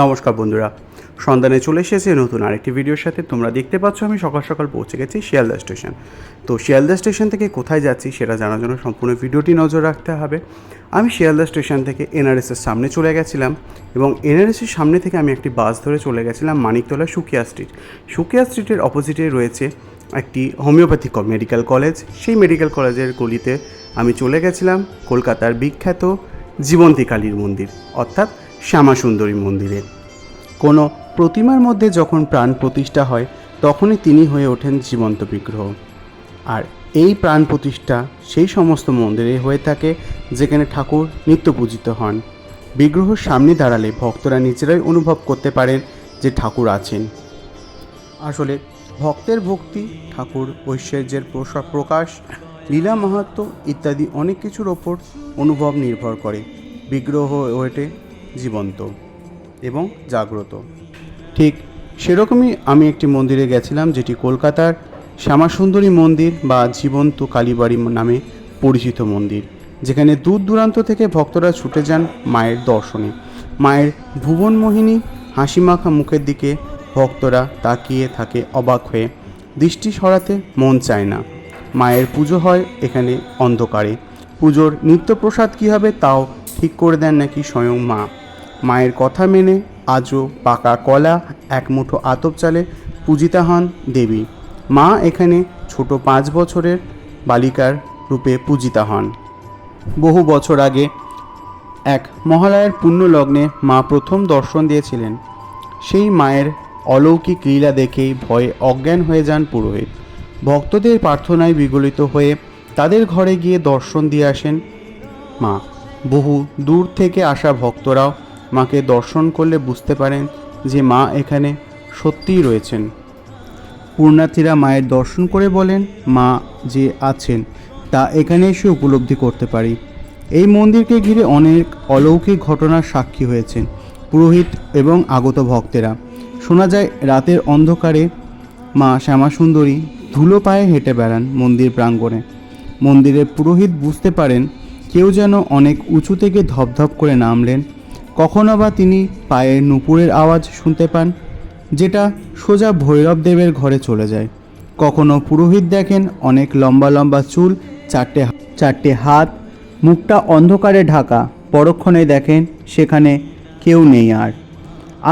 নমস্কার বন্ধুরা। সন্ধানে চলে এসেছে নতুন আরেকটি ভিডিওর সাথে। তোমরা দেখতে পাচ্ছ আমি সকাল সকাল পৌঁছে গেছি শিয়ালদা স্টেশন। তো শিয়ালদা স্টেশন থেকে কোথায় যাচ্ছি সেটা জানার জন্য সম্পূর্ণ ভিডিওটি নজর রাখতে হবে। আমি শিয়ালদা স্টেশন থেকে এনআরএসের সামনে চলে গেছিলাম এবং এনআরএসের সামনে থেকে আমি একটি বাস ধরে চলে গেছিলাম মানিকতলা সুকিয়া স্ট্রিট। সুকিয়া স্ট্রিটের অপোজিটে রয়েছে একটি হোমিওপ্যাথি মেডিকেল কলেজ। সেই মেডিকেল কলেজের গলিতে আমি চলে গেছিলাম কলকাতার বিখ্যাত জীবন্তী কালীর মন্দির। অর্থাৎ শ্যামা সুন্দরী মন্দিরে। কোনো প্রতিমার মধ্যে যখন প্রাণ প্রতিষ্ঠা হয়, তখনই তিনি হয়ে ওঠেন জীবন্ত বিগ্রহ। আর এই প্রাণ প্রতিষ্ঠা সেই সমস্ত মন্দিরে হয়ে থাকে, যেখানে ঠাকুর নিত্য পূজিত হন। বিগ্রহর সামনে দাঁড়ালে ভক্তরা নিজেরাই অনুভব করতে পারেন যে ঠাকুর আছেন। আসলে ভক্তের ভক্তি, ঠাকুর ঐশ্বর্যের প্রকাশ, লীলা মাহাত্ম ইত্যাদি অনেক কিছুর ওপর অনুভব নির্ভর করে। বিগ্রহ ওঠে জীবন্ত এবং জাগ্রত। ঠিক সেরকমই আমি একটি মন্দিরে গেছিলাম যেটি কলকাতার শ্যামাসুন্দরী মন্দির বা জীবন্ত কালীবাড়ি নামে পরিচিত মন্দির, যেখানে দূর দূরান্ত থেকে ভক্তরা ছুটে যান মায়ের দর্শনে। মায়ের ভুবনমোহিনী হাসিমাখা মুখের দিকে ভক্তরা তাকিয়ে থাকে অবাক হয়ে, দৃষ্টি সরাতে মন চায় না। মায়ের পুজো হয় এখানে অন্ধকারে। পুজোর নিত্যপ্রসাদ কী হবে তাও ঠিক করে দেন নাকি স্বয়ং মা? মায়ের কথা মেনে আজও পাকা কলা, এক মুঠো আতপ চালে পূজিতা হন দেবী। মা এখানে ছোট পাঁচ বছরের বালিকার রূপে পূজিতা হন। বহু বছর আগে এক মহালয়ের পুণ্য লগ্নে মা প্রথম দর্শন দিয়েছিলেন। সেই মায়ের অলৌকিক লীলা দেখেই ভয়ে অজ্ঞান হয়ে যান পুরোহিত। ভক্তদের প্রার্থনায় বিগলিত হয়ে তাদের ঘরে গিয়ে দর্শন দিয়ে আসেন মা। বহু দূর থেকে আসা ভক্তরাও মাকে দর্শন করলে বুঝতে পারেন যে মা এখানে সত্যিই রয়েছেন। পূর্ণার্থীরা মায়ের দর্শন করে বলেন, মা যে আছেন, তা এখানে এসে উপলব্ধি করতে পারি। এই মন্দিরকে ঘিরে অনেক অলৌকিক ঘটনার সাক্ষী হয়েছেন পুরোহিত এবং আগত ভক্তেরা। শোনা যায়, রাতের অন্ধকারে মা শ্যামাসুন্দরী ধুলো পায়ে হেঁটে বেড়ান মন্দির প্রাঙ্গণে। মন্দিরের পুরোহিত বুঝতে পারেন, কেউ যেন অনেক উঁচু থেকে ধপধপ করে নামলেন কখনো বা তিনি পায়ের নুপুরের আওয়াজ শুনতে পান, যেটা সোজা ভৈরব দেবের ঘরে চলে যায়। কখনো পুরোহিত দেখেন অনেক লম্বা লম্বা চুল, চারটে চারটে হাত, মুখটা অন্ধকারে ঢাকা, পরক্ষণে দেখেন সেখানে কেউ নেই আর।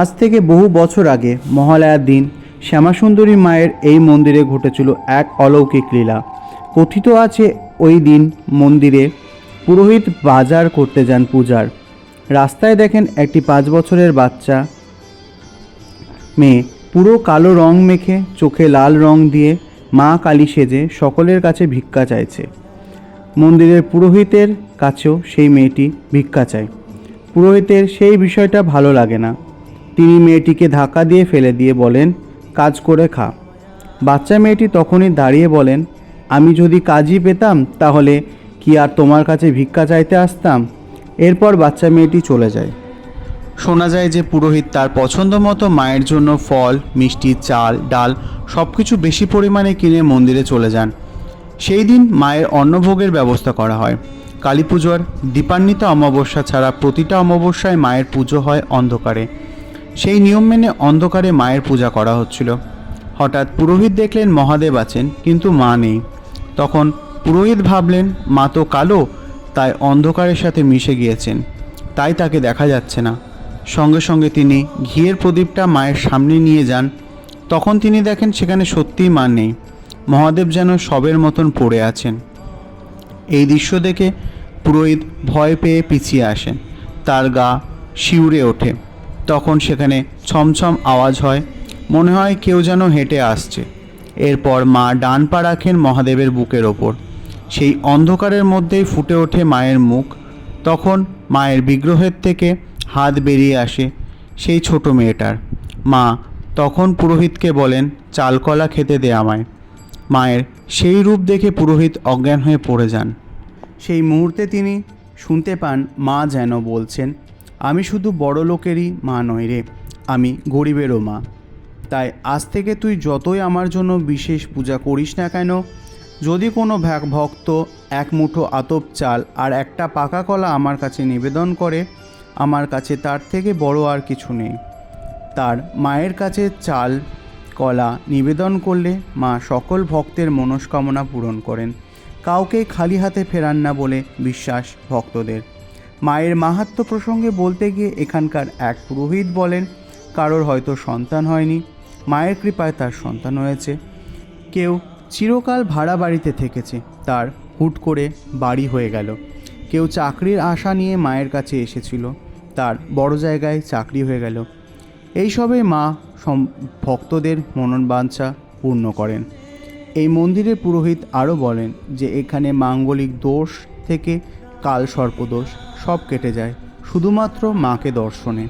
আজ থেকে বহু বছর আগে মহালয়ার দিন শ্যামাসুন্দরী মায়ের এই মন্দিরে ঘটেছিল এক অলৌকিক লীলা। কথিত আছে ওই দিন মন্দিরে পুরোহিত বাজার করতে যান পূজার। রাস্তায় দেখেন একটি পাঁচ বছরের বাচ্চা। মেয়ে পুরো কালো রং মেখে, চোখে লাল রং দিয়ে মা কালী সেজে সকলের কাছে ভিক্ষা চাইছে। মন্দিরের পুরোহিতের কাছেও সেই মেয়েটি ভিক্ষা চায়। পুরোহিতের সেই বিষয়টা ভালো লাগে না। তিনি মেয়েটিকে ধাক্কা দিয়ে ফেলে দিয়ে বলেন, কাজ করে খা। বাচ্চা মেয়েটি তখনই দাঁড়িয়ে বলেন, আমি যদি কাজই পেতাম তাহলে কি আর তোমার কাছে ভিক্ষা চাইতে আসতাম? এরপর বাচ্চা মেয়েটি চলে যায়। শোনা যায় যে পুরোহিত তার পছন্দ মতো মায়ের জন্য ফল, মিষ্টি, চাল, ডাল সব কিছু বেশি পরিমাণে কিনে মন্দিরে চলে যান। সেই দিন মায়ের অন্নভোগের ব্যবস্থা করা হয়। কালী পুজোর দীপান্বিত অমাবস্যা ছাড়া প্রতিটা অমাবস্যায় মায়ের পুজো হয় অন্ধকারে। সেই নিয়ম মেনে অন্ধকারে মায়ের পূজা করা হচ্ছিল। হঠাৎ পুরোহিত দেখলেন মহাদেব আছেন, কিন্তু মা নেই। তখন পুরোহিত ভাবলেন, মা তো কালো তাই অন্ধকারের সাথে মিশে গিয়েছেন। তাই তাকে দেখা যাচ্ছে না। সঙ্গে সঙ্গে তিনি ঘিয়ের প্রদীপটা মায়ের সামনে নিয়ে যান। তখন তিনি দেখেন সেখানে সত্যিই মা নেই। মহাদেব যেন সবের মতন পড়ে আছেন। এই দৃশ্য দেখে পুরোহিত ভয় পেয়ে পিছিয়ে আসেন। তার গা শিউরে ওঠে। তখন সেখানে ছমছম আওয়াজ হয়। মনে হয় কেউ যেন হেঁটে আসছে। এরপর মা ডান পা রাখেন মহাদেবের বুকের ওপর। সেই অন্ধকারের মধ্যেই ফুটে ওঠে মায়ের মুখ। তখন মায়ের বিগ্রহের থেকে হাত বেরিয়ে আসে সেই ছোট মেয়েটার। মা তখন পুরোহিতকে বলেন চালকলা খেতে দে আমায়। মায়ের সেই রূপ দেখে পুরোহিত অজ্ঞান হয়ে পড়ে যান। সেই মুহূর্তে তিনি শুনতে পান, মা যেন বলছেন, আমি শুধু বড় লোকেরই মা নই রে, আমি গরিবেরও মা। তাই আজ থেকে তুই যতই আমার জন্য বিশেষ পূজা করিস না কেন যদি কোনো ভ্যাক ভক্ত এক মুঠো আতপ চাল আর একটা পাকা কলা আমার কাছে নিবেদন করে, আমার কাছে তার থেকে বড় আর কিছু নেই। তার মায়ের কাছে চাল, কলা নিবেদন করলে মা সকল ভক্তের মনস্কামনা পূরণ করেন। কাউকে খালি হাতে ফেরান না বলে বিশ্বাস ভক্তদের। মায়ের মাহাত্ম প্রসঙ্গে বলতে গিয়ে এখানকার এক পুরোহিত বলেন, কারোর হয়তো সন্তান হয়নি, মায়ের কৃপায় তার সন্তান হয়েছে। কেউ চিরকাল ভাড়া বাড়িতে থেকেছে। তার হুট করে বাড়ি হয়ে গেল। কেউ চাকরির আশা নিয়ে মায়ের কাছে এসেছিল। তার বড় জায়গায় চাকরি হয়ে গেল। এইসবে মা ভক্তদের মননবাঞ্ছা পূর্ণ করেন। এই মন্দিরের পুরোহিত আরও বলেন যে, এখানে মাঙ্গলিক দোষ থেকে কাল সর্পদোষ সব কেটে যায়, শুধুমাত্র মাকে দর্শনে।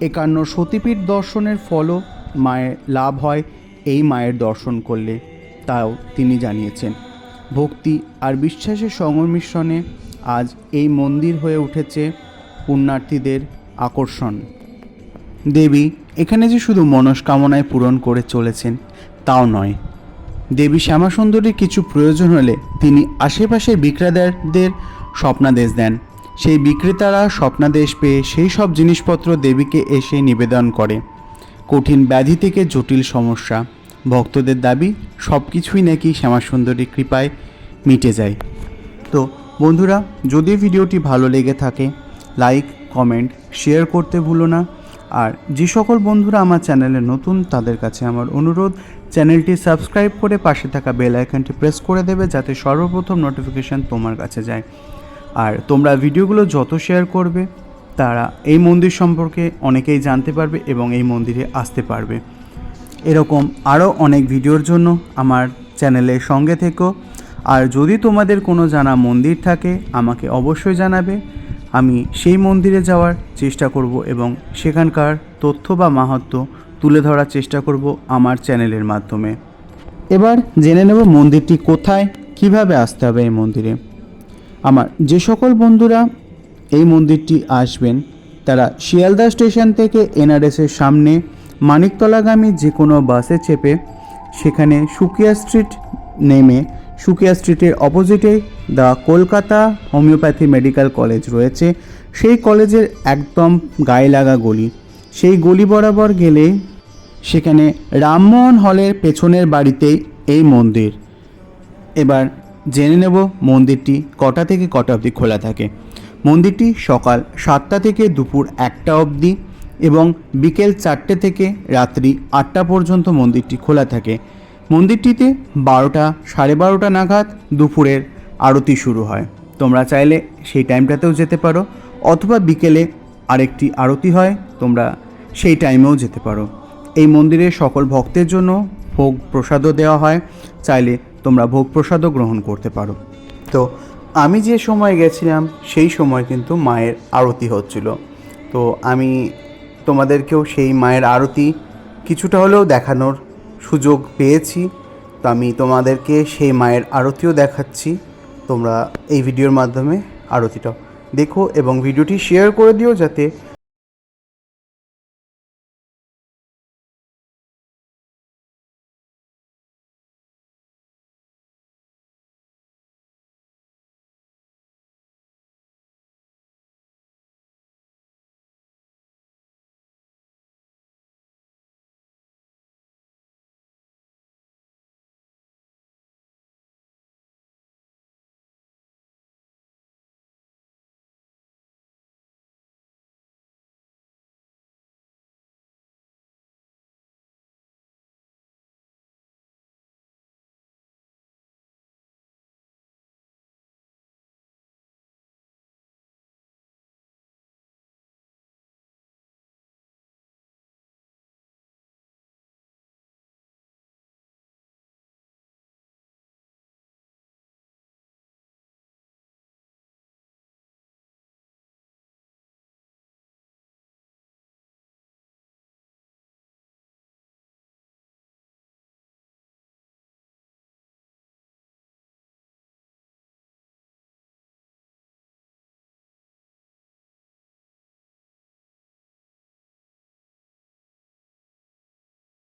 একান্ন সতীপীঠ দর্শনের ফলও মায়ের লাভ হয় এই মায়ের দর্শন করলে। তাও তিনি জানিয়েছেন। ভক্তি আর বিশ্বাসের সংমিশ্রণে আজ এই মন্দির হয়ে উঠেছে পুণ্যার্থীদের আকর্ষণ। দেবী এখানে যে শুধু মনস্কামনায় পূরণ করে চলেছেন, তাও নয়। দেবী শ্যামাসুন্দরীর কিছু প্রয়োজন হলে তিনি আশেপাশের বিক্রেতাদের স্বপ্নাদেশ দেন। সেই বিক্রেতারা স্বপ্নাদেশ পেয়ে সেই সব জিনিসপত্র দেবীকে এসে নিবেদন করে। কঠিন ব্যাধি থেকে জটিল সমস্যা। ভক্তদের দাবি সব কিছুই নাকি শ্যামাসুন্দরীর কৃপায় মিটে যায়। তো, বন্ধুরা, যদি ভিডিওটি ভালো লেগে থাকে, লাইক, কমেন্ট, শেয়ার করতে ভুলো না। আর যে সকল বন্ধুরা আমার চ্যানেলে নতুন, তাদের কাছে আমার অনুরোধ, চ্যানেলটি সাবস্ক্রাইব করে পাশে থাকা বেল আইকনটি প্রেস করে দেবে যাতে সর্বপ্রথম নোটিফিকেশান তোমার কাছে যায়। আর তোমরা ভিডিওগুলো যত শেয়ার করবে, তারা এই মন্দির সম্পর্কে অনেকেই জানতে পারবে এবং এই মন্দিরে আসতে পারবে। এরকম আরও অনেক ভিডিওর জন্য আমার চ্যানেলের সঙ্গে থেকো। আর যদি তোমাদের কোনো জানা মন্দির থাকে, আমাকে অবশ্যই জানাবে। আমি সেই মন্দিরে যাওয়ার চেষ্টা করব এবং সেখানকার তথ্য বা মাহাত্ম তুলে ধরার চেষ্টা করব আমার চ্যানেলের মাধ্যমে। এবার জেনে নেব মন্দিরটি কোথায়, কীভাবে আসতে হবে এই মন্দিরে। আমার যে সকল বন্ধুরা এই মন্দিরটি আসবেন, তারা শিয়ালদা স্টেশন থেকে এনআরএসের সামনে মানিকতলাগামী যে কোনো বাসে চেপে সেখানে সুকিয়া স্ট্রিট নেমে, সুকিয়া স্ট্রিটের অপোজিটে the Kolkata homeopathy medical college রয়েছে। সেই কলেজের একদম গায়ে লাগা গলি। সেই গলি বরাবর গেলে সেখানে রামমোহন হলের পেছনের বাড়িতেই এই মন্দির। এবার জেনে নেব মন্দিরটি কটা থেকে কটা অবধি খোলা থাকে। মন্দিরটি সকাল সাতটা থেকে দুপুর একটা অবধি। এবং বিকেল চারটে থেকে রাত্রি আটটা পর্যন্ত মন্দিরটি খোলা থাকে। মন্দিরটিতে বারোটা, সাড়ে বারোটা নাগাদ দুপুরের আরতি শুরু হয়। তোমরা চাইলে সেই টাইমটাতেও যেতে পারো, অথবা বিকেলে আরেকটি আরতি হয়, তোমরা সেই টাইমেও যেতে পারো। এই মন্দিরে সকল ভক্তের জন্য ভোগ প্রসাদও দেওয়া হয়, চাইলে তোমরা ভোগ প্রসাদও গ্রহণ করতে পারো। তো আমি যে সময় গেছিলাম, সেই সময় কিন্তু মায়ের আরতি হচ্ছিল। তো আমি তোমাদেরকেও সেই মায়ের আরতি কিছুটা হলেও দেখানোর সুযোগ পেয়েছি। তো আমি তোমাদেরকে সেই মায়ের আরতিও দেখাচ্ছি। তোমরা এই ভিডিওর মাধ্যমে আরতিটা দেখো এবং ভিডিওটি শেয়ার করে দিও যাতে